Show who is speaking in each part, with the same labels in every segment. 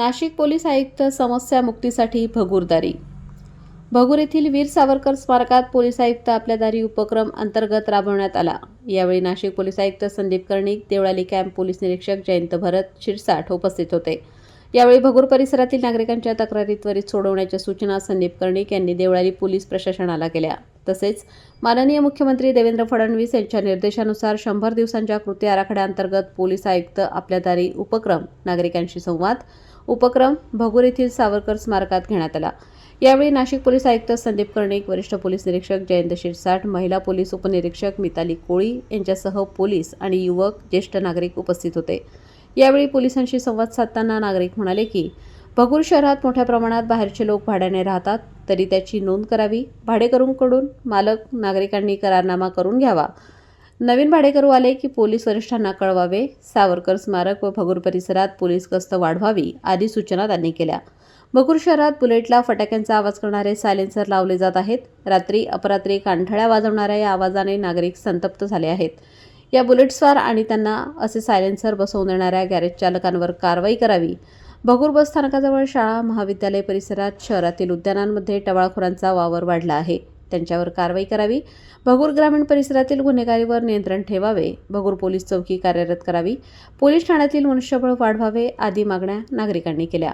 Speaker 1: Nashik police आयुक्त समस्या मुक्तीसाठी भगूरदारी. भगूर येथील वीर सावरकर स्मारकात पोलीस आयुक्त आपल्या दारी उपक्रम अंतर्गत राबवण्यात आला. यावेळी नाशिक पोलीस आयुक्त संदीप कर्णिक देवळाली कॅम्प पोलीस निरीक्षक जयंत भरत शिरसाठ उपस्थित होते. यावेळी भगूर परिसरातील नागरिकांच्या तक्रारी त्वरित सोडवण्याच्या सूचना संदीप कर्णिक यांनी देवळाली पोलीस प्रशासनाला केल्या. तसेच माननीय मुख्यमंत्री देवेंद्र फडणवीस यांच्या निर्देशानुसार शंभर दिवसांच्या कृती आराखड्याअंतर्गत पोलीस आयुक्त आपल्या दारी उपक्रम नागरिकांशी संवाद उपक्रम भगूर येथील सावरकर स्मारकात घेण्यात आला. यावेळी नाशिक पोलीस आयुक्त संदीप कर्णिक वरिष्ठ पोलीस निरीक्षक जयंत शिरसाट महिला पोलीस उपनिरीक्षक मिताली कोळी यांच्यासह पोलीस आणि युवक ज्येष्ठ नागरिक उपस्थित होते. यावेळी पोलिसांशी संवाद साधताना नागरिक म्हणाले की भगूर शहरात मोठ्या प्रमाणात बाहेरचे लोक भाड्याने राहतात तरी त्याची नोंद करावी. भाडेकरूंकडून मालक नागरिकांनी करारनामा करून घ्यावा. नवीन भाडेकरू आले की पोलीस वरिष्ठांना कळवावे. सावरकर स्मारक व भगूर परिसरात पोलीस गस्त वाढवावी आदी सूचना त्यांनी केल्या. भगूर शहरात बुलेटला फटाक्यांचा आवाज करणारे सायलेन्सर लावले जात आहेत. रात्री अपरात्री कानठळ्या वाजवणाऱ्या या आवाजाने नागरिक संतप्त झाले आहेत. या बुलेट्सवर आणि त्यांना असे सायलेन्सर बसवून देणाऱ्या गॅरेज चालकांवर कारवाई करावी. भगूर बस स्थानकाजवळ शाळा महाविद्यालय परिसरात शहरातील उद्यानांमध्ये टवाळखोरांचा वावर वाढला आहे. त्यांच्यावर कारवाई करावी भगूर ग्रामीण परिसरातील गुन्हेगारीवर नियंत्रण ठेवावे भगूर पोलीस चौकी कार्यरत करावी पोलीस ठाण्यातील मनुष्यबळ वाढवावे आदी मागण्या नागरिकांनी केल्या.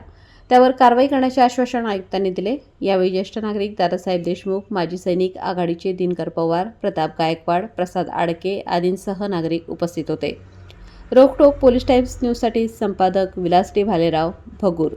Speaker 1: त्यावर कारवाई करण्याचे आश्वासन आयुक्तांनी दिले. यावेळी ज्येष्ठ नागरिक दादासाहेब देशमुख माजी सैनिक आघाडीचे दिनकर पवार प्रताप गायकवाड प्रसाद आडके आदींसह नागरिक उपस्थित होते. रोखटोक पोलीस टाईम्स न्यूजसाठी संपादक विलासटी भालेराव भगूर